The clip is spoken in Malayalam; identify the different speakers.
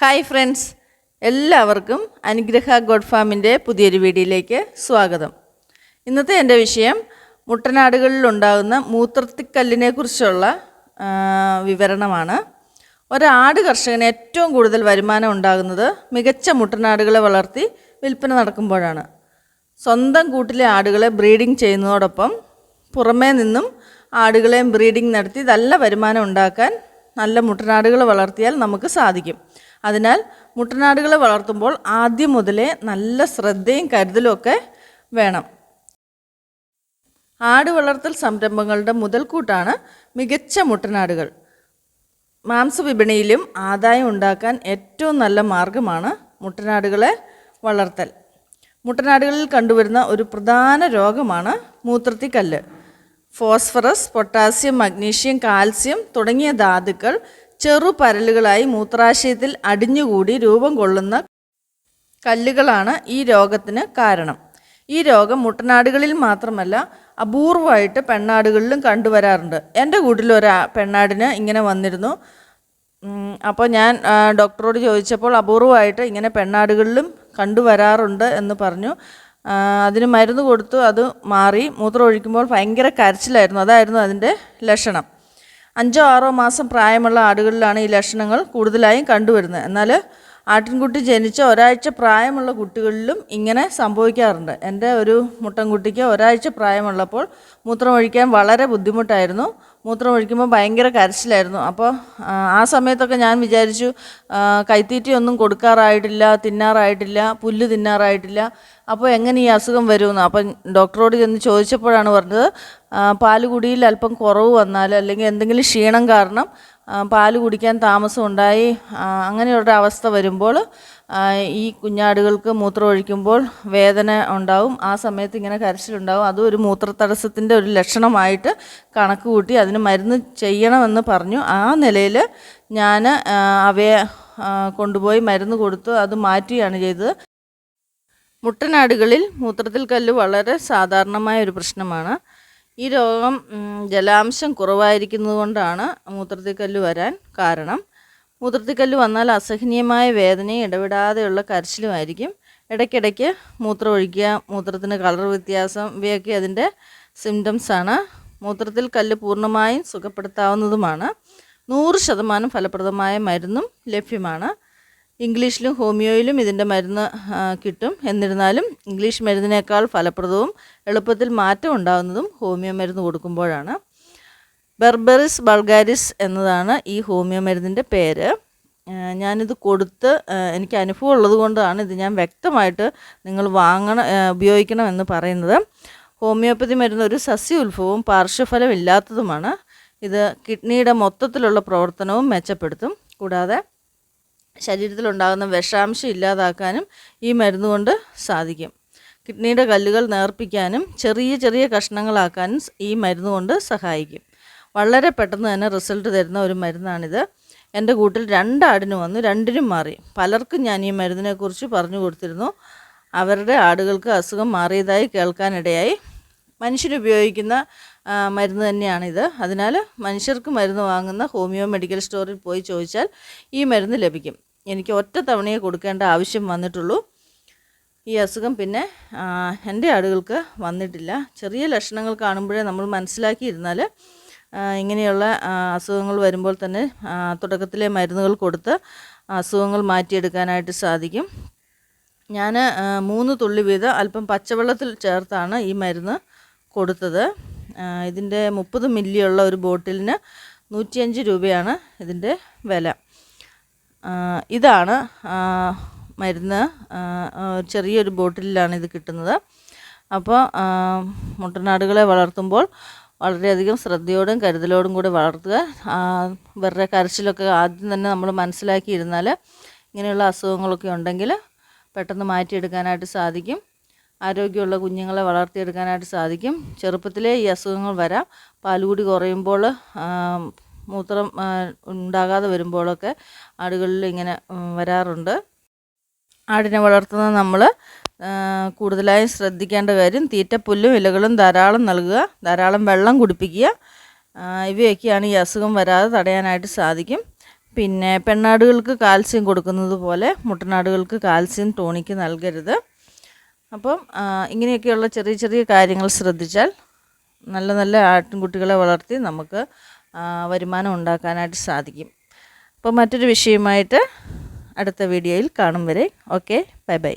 Speaker 1: ഹായ് ഫ്രണ്ട്സ് എല്ലാവർക്കും അനുഗ്രഹ ഗോഡ് ഫാമിന്റെ പുതിയൊരു വീഡിയോയിലേക്ക് സ്വാഗതം. ഇന്നത്തെ എന്റെ വിഷയം മുട്ടനാടുകളിലുണ്ടാകുന്ന മൂത്രത്തിക്കല്ലിനെ കുറിച്ചുള്ള വിവരണമാണ്. ഒരാട് കർഷകന് ഏറ്റവും കൂടുതൽ വരുമാനം ഉണ്ടാകുന്നത് മികച്ച മുട്ടനാടുകളെ വളർത്തി വിൽപ്പന നടക്കുമ്പോഴാണ്. സ്വന്തം കൂട്ടിലെ ആടുകളെ ബ്രീഡിംഗ് ചെയ്യുന്നതോടൊപ്പം പുറമേ നിന്നും ആടുകളെയും ബ്രീഡിംഗ് നടത്തി നല്ല വരുമാനം ഉണ്ടാക്കാൻ നല്ല മുട്ടനാടുകൾ വളർത്തിയാൽ നമുക്ക് സാധിക്കും. അതിനാൽ മുട്ടനാടുകളെ വളർത്തുമ്പോൾ ആദ്യം മുതലേ നല്ല ശ്രദ്ധയും കരുതലും ഒക്കെ വേണം. ആട് വളർത്തൽ സംരംഭങ്ങളുടെ മുതൽക്കൂട്ടാണ് മികച്ച മുട്ടനാടുകൾ. മാംസവിപണിയിലും ആദായം ഉണ്ടാക്കാൻ ഏറ്റവും നല്ല മാർഗമാണ് മുട്ടനാടുകളെ വളർത്തൽ. മുട്ടനാടുകളിൽ കണ്ടുവരുന്ന ഒരു പ്രധാന രോഗമാണ് മൂത്രത്തിക്കല്ല്. ഫോസ്ഫറസ് പൊട്ടാസ്യം മഗ്നീഷ്യം കാൽസ്യം തുടങ്ങിയ ധാതുക്കൾ ചെറു പരലുകളായി മൂത്രാശയത്തിൽ അടിഞ്ഞുകൂടി രൂപം കൊള്ളുന്ന കല്ലുകളാണ് ഈ രോഗത്തിന് കാരണം. ഈ രോഗം മുട്ടനാടുകളിൽ മാത്രമല്ല അപൂർവമായിട്ട് പെണ്ണാടുകളിലും കണ്ടുവരാറുണ്ട്. എന്റെ കൂട്ടിൽ ഒരു പെണ്ണാടിന് ഇങ്ങനെ വന്നിരുന്നു. അപ്പോൾ ഞാൻ ഡോക്ടറോട് ചോദിച്ചപ്പോൾ അപൂർവമായിട്ട് ഇങ്ങനെ പെണ്ണാടുകളിലും കണ്ടുവരാറുണ്ട് എന്ന് പറഞ്ഞു. അതിന് മരുന്ന് കൊടുത്തു അത് മാറി. മൂത്രം ഒഴിക്കുമ്പോൾ ഭയങ്കര കരച്ചിലായിരുന്നു. അതായിരുന്നു അതിന്റെ ലക്ഷണം. അഞ്ചോ ആറോ മാസം പ്രായമുള്ള ആടുകളിലാണ് ഈ ലക്ഷണങ്ങൾ കൂടുതലായും കണ്ടുവരുന്നത്. എന്നാൽ ആട്ടിൻകുട്ടി ജനിച്ച ഒരാഴ്ച പ്രായമുള്ള കുട്ടികളിലും ഇങ്ങനെ സംഭവിക്കാറുണ്ട്. എന്റെ ഒരു മുട്ടൻകുട്ടിക്ക് ഒരാഴ്ച പ്രായമുള്ളപ്പോൾ മൂത്രം ഒഴിക്കാൻ വളരെ ബുദ്ധിമുട്ടായിരുന്നു. മൂത്രം ഒഴിക്കുമ്പോൾ ഭയങ്കര കരച്ചിലായിരുന്നു. അപ്പോൾ ആ, സമയത്തൊക്കെ ഞാൻ വിചാരിച്ചു കൈത്തീറ്റയൊന്നും കൊടുക്കാറായിട്ടില്ല തിന്നാറായിട്ടില്ല പുല്ല് തിന്നാറായിട്ടില്ല. അപ്പോൾ എങ്ങനെ ഈ അസുഖം വരുമെന്ന്. അപ്പം ഡോക്ടറോട് ചെന്ന് ചോദിച്ചപ്പോഴാണ് പറഞ്ഞത് പാൽ കുടിയിൽ അല്പം കുറവ് വന്നാൽ അല്ലെങ്കിൽ എന്തെങ്കിലും ക്ഷീണം കാരണം പാൽ കുടിക്കാൻ താമസം ഉണ്ടായി അങ്ങനെയുള്ള അവസ്ഥ വരുമ്പോൾ ഈ കുഞ്ഞാടുകൾക്ക് മൂത്രം ഒഴിക്കുമ്പോൾ വേദന ഉണ്ടാവും. ആ സമയത്ത് ഇങ്ങനെ കരച്ചിലുണ്ടാവും. അതും ഒരു മൂത്രതടസ്സത്തിന്റെ ഒരു ലക്ഷണമായിട്ട് കണക്ക് കൂട്ടി അതിന് മരുന്ന് ചെയ്യണമെന്ന് പറഞ്ഞു. ആ നിലയിൽ ഞാൻ അവയെ കൊണ്ടുപോയി മരുന്ന് കൊടുത്തു അത് മാറ്റുകയാണ് ചെയ്തത്. മുട്ടനാടുകളിൽ മൂത്രത്തിൽ കല്ല് വളരെ സാധാരണമായ ഒരു പ്രശ്നമാണ്. ഈ രോഗം ജലാംശം കുറവായിരിക്കുന്നത് കൊണ്ടാണ് മൂത്രത്തിക്കല്ല് വരാൻ കാരണം. മൂത്രത്തിക്കല്ല് വന്നാൽ അസഹനീയമായ വേദനയും ഇടവിടാതെയുള്ള കരച്ചിലുമായിരിക്കും. ഇടയ്ക്കിടയ്ക്ക് മൂത്രം ഒഴിക്കുക മൂത്രത്തിന് കളർ വ്യത്യാസം ഇവയൊക്കെ അതിന്റെ സിംറ്റംസാണ് മൂത്രത്തിൽ കല്ല് പൂർണമായും സുഖപ്പെടുത്താവുന്നതുമാണ്. നൂറ് ശതമാനം ഫലപ്രദമായ മരുന്നും ലഭ്യമാണ്. ഇംഗ്ലീഷിലും ഹോമിയോയിലും ഇതിന്റെ മരുന്ന് കിട്ടും. എന്നിരുന്നാലും ഇംഗ്ലീഷ് മരുന്നിനേക്കാൾ ഫലപ്രദവും എളുപ്പത്തിൽ മാറ്റം ഉണ്ടാകുന്നതും ഹോമിയോ മരുന്ന് കൊടുക്കുമ്പോഴാണ്. ബെർബറിസ് ബൾഗാരിസ് എന്നതാണ് ഈ ഹോമിയോ മരുന്നിന്റെ പേര്. ഞാനിത് കൊടുത്ത് എനിക്ക് അനുഭവം ഉള്ളത് കൊണ്ടാണ് ഇത് ഞാൻ വ്യക്തമായിട്ട് നിങ്ങൾ വാങ്ങണം ഉപയോഗിക്കണം എന്ന് പറയുന്നത്. ഹോമിയോപ്പതി മരുന്ന് ഒരു സസ്യ ഉത്ഭവവും പാർശ്വഫലം ഇല്ലാത്തതുമാണ് ഇത് കിഡ്നിയുടെ മൊത്തത്തിലുള്ള പ്രവർത്തനവും മെച്ചപ്പെടുത്തും. കൂടാതെ ശരീരത്തിലുണ്ടാകുന്ന വിഷാംശം ഇല്ലാതാക്കാനും ഈ മരുന്ന് കൊണ്ട് സാധിക്കും. കിഡ്നിയുടെ കല്ലുകൾ നേർപ്പിക്കാനും ചെറിയ ചെറിയ കഷ്ണങ്ങളാക്കാനും ഈ മരുന്ന് കൊണ്ട് സഹായിക്കും. വളരെ പെട്ടെന്ന് തന്നെ റിസൾട്ട് തരുന്ന ഒരു മരുന്നാണിത്. എന്റെ കൂട്ടിൽ രണ്ടാടിന് വന്നു രണ്ടിനും മാറി. പലർക്കും ഞാൻ ഈ മരുന്നിനെക്കുറിച്ച് പറഞ്ഞു കൊടുത്തിരുന്നു. അവരുടെ ആടുകൾക്ക് അസുഖം മാറിയതായി കേൾക്കാനിടയായി. മനുഷ്യരുപയോഗിക്കുന്ന മരുന്ന് തന്നെയാണിത്. അതിനാൽ മനുഷ്യർക്ക് മരുന്ന് വാങ്ങുന്ന ഹോമിയോ മെഡിക്കൽ സ്റ്റോറിൽ പോയി ചോദിച്ചാൽ ഈ മരുന്ന് ലഭിക്കും. എനിക്ക് ഒറ്റ തവണയെ കൊടുക്കേണ്ട ആവശ്യം വന്നിട്ടുള്ളൂ. ഈ അസുഖം പിന്നെ എന്റെ ആടുകൾക്ക് വന്നിട്ടില്ല. ചെറിയ ലക്ഷണങ്ങൾ കാണുമ്പോഴേ നമ്മൾ മനസ്സിലാക്കിയിരുന്നാൽ ഇങ്ങനെയുള്ള അസുഖങ്ങൾ വരുമ്പോൾ തന്നെ തുടക്കത്തിലെ മരുന്നുകൾ കൊടുത്ത് അസുഖങ്ങൾ മാറ്റിയെടുക്കാനായിട്ട് സാധിക്കും. ഞാൻ മൂന്ന് തുള്ളി വീതം അല്പം പച്ചവെള്ളത്തിൽ ചേർത്താണ് ഈ മരുന്ന് കൊടുത്തത്. ഇതിന്റെ മുപ്പത് മില്ലിയുള്ള ഒരു ബോട്ടിലിന് നൂറ്റിയഞ്ച് രൂപയാണ് ഇതിന്റെ വില. ഇതാണ് മരുന്ന് ചെറിയൊരു ബോട്ടിലാണ് ഇത് കിട്ടുന്നത്. അപ്പോൾ മുട്ടനാടുകളെ വളർത്തുമ്പോൾ വളരെയധികം ശ്രദ്ധയോടും കരുതലോടും കൂടി വളർത്തുക. വെറുതെ കരച്ചിലൊക്കെ ആദ്യം തന്നെ നമ്മൾ മനസ്സിലാക്കിയിരുന്നാൽ ഇങ്ങനെയുള്ള അസുഖങ്ങളൊക്കെ ഉണ്ടെങ്കിൽ പെട്ടെന്ന് മാറ്റിയെടുക്കാനായിട്ട് സാധിക്കും. ആരോഗ്യമുള്ള കുഞ്ഞുങ്ങളെ വളർത്തിയെടുക്കാനായിട്ട് സാധിക്കും. ചെറുപ്പത്തിലേ ഈ അസുഖങ്ങൾ വരാം. പാലുകൂടി കുറയുമ്പോൾ മൂത്രം ഉണ്ടാകാതെ വരുമ്പോഴൊക്കെ ആടുകളിൽ ഇങ്ങനെ വരാറുണ്ട്. ആടിനെ വളർത്തുന്ന നമ്മൾ കൂടുതലായും ശ്രദ്ധിക്കേണ്ട കാര്യം തീറ്റപ്പുല്ലും ഇലകളും ധാരാളം നൽകുക ധാരാളം വെള്ളം കുടിപ്പിക്കുക ഇവയൊക്കെയാണ് ഈ അസുഖം വരാതെ തടയാനായിട്ട് സാധിക്കും. പിന്നെ പെണ്ണാടുകൾക്ക് കാൽസ്യം കൊടുക്കുന്നത് പോലെ മുട്ടനാടുകൾക്ക് കാൽസ്യം ടോണിക്ക് നൽകരുത്. അപ്പം ഇങ്ങനെയൊക്കെയുള്ള ചെറിയ ചെറിയ കാര്യങ്ങൾ ശ്രദ്ധിച്ചാൽ നല്ല നല്ല ആട്ടിൻകുട്ടികളെ വളർത്തി നമുക്ക് വരുമാനം ഉണ്ടാക്കാനായിട്ട് സാധിക്കും. അപ്പോൾ മറ്റൊരു വിഷയമായിട്ട് അടുത്ത വീഡിയോയിൽ കാണും വരെ. Okay bye bye.